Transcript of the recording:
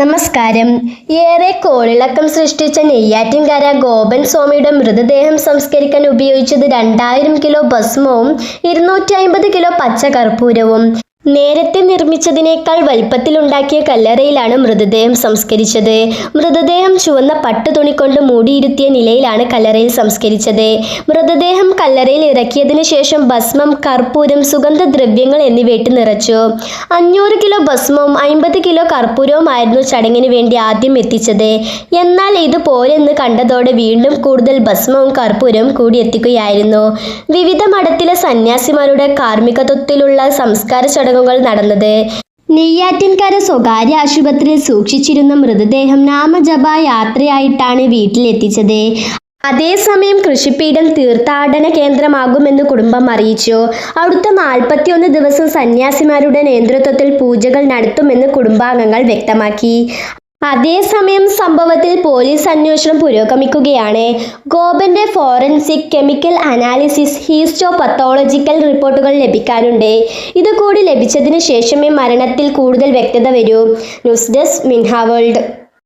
നമസ്കാരം. ഏറെ കോളിളക്കം സൃഷ്ടിച്ച നെയ്യാറ്റിൻകര ഗോപൻ സ്വാമിയുടെ മൃതദേഹം സംസ്കരിക്കാൻ ഉപയോഗിച്ചത് രണ്ടായിരം കിലോ ഭസ്മവും ഇരുന്നൂറ്റി അമ്പത് കിലോ പച്ച കർപ്പൂരവും നേരത്തെ നിർമ്മിച്ചതിനേക്കാൾ വലിപ്പത്തിലുണ്ടാക്കിയ കല്ലറയിലാണ് മൃതദേഹം സംസ്കരിച്ചത്. മൃതദേഹം ചുവന്ന പട്ടു തുണി കൊണ്ട് മൂടിയിരുത്തിയ നിലയിലാണ് കല്ലറയിൽ സംസ്കരിച്ചത്. മൃതദേഹം കല്ലറയിൽ ഇറക്കിയതിനു ശേഷം ഭസ്മം കർപ്പൂരം സുഗന്ധദ്രവ്യങ്ങൾ എന്നിവയിട്ട് നിറച്ചു. അഞ്ഞൂറ് കിലോ ഭസ്മവും അമ്പത് കിലോ കർപ്പൂരവുമായിരുന്നു ചടങ്ങിന് വേണ്ടി ആദ്യം എത്തിച്ചത്. എന്നാൽ ഇത് പോരെന്ന് കണ്ടതോടെ വീണ്ടും കൂടുതൽ ഭസ്മവും കർപ്പൂരവും കൂടി എത്തിക്കുകയായിരുന്നു. വിവിധ മഠത്തിലെ സന്യാസിമാരുടെ കാർമ്മികത്വത്തിലുള്ള സംസ്കാര ചടങ്ങുകൾ നടന്നത്. നെയ്യാറ്റിൻകര സ്വകാര്യ ആശുപത്രിയിൽ സൂക്ഷിച്ചിരുന്ന മൃതദേഹം നാമജപ യാത്രയായിട്ടാണ് വീട്ടിലെത്തിച്ചത്. അതേസമയം കൃഷിപ്പീഠം തീർത്ഥാടന കേന്ദ്രമാകുമെന്ന് കുടുംബം അറിയിച്ചു. അടുത്ത നാൽപ്പത്തിയൊന്ന് ദിവസം സന്യാസിമാരുടെ നേതൃത്വത്തിൽ പൂജകൾ നടത്തുമെന്ന് കുടുംബാംഗങ്ങൾ വ്യക്തമാക്കി. അതേസമയം സംഭവത്തിൽ പോലീസ് അന്വേഷണം പുരോഗമിക്കുകയാണ്. ഗോപന്റെ forensic chemical analysis histopathological റിപ്പോർട്ടുകൾ ലഭിക്കാനുണ്ട്. ഇതുകൂടി ലഭിച്ചതിന് ശേഷമേ മരണത്തിൽ കൂടുതൽ വ്യക്തത വരൂ. News desk Minha world.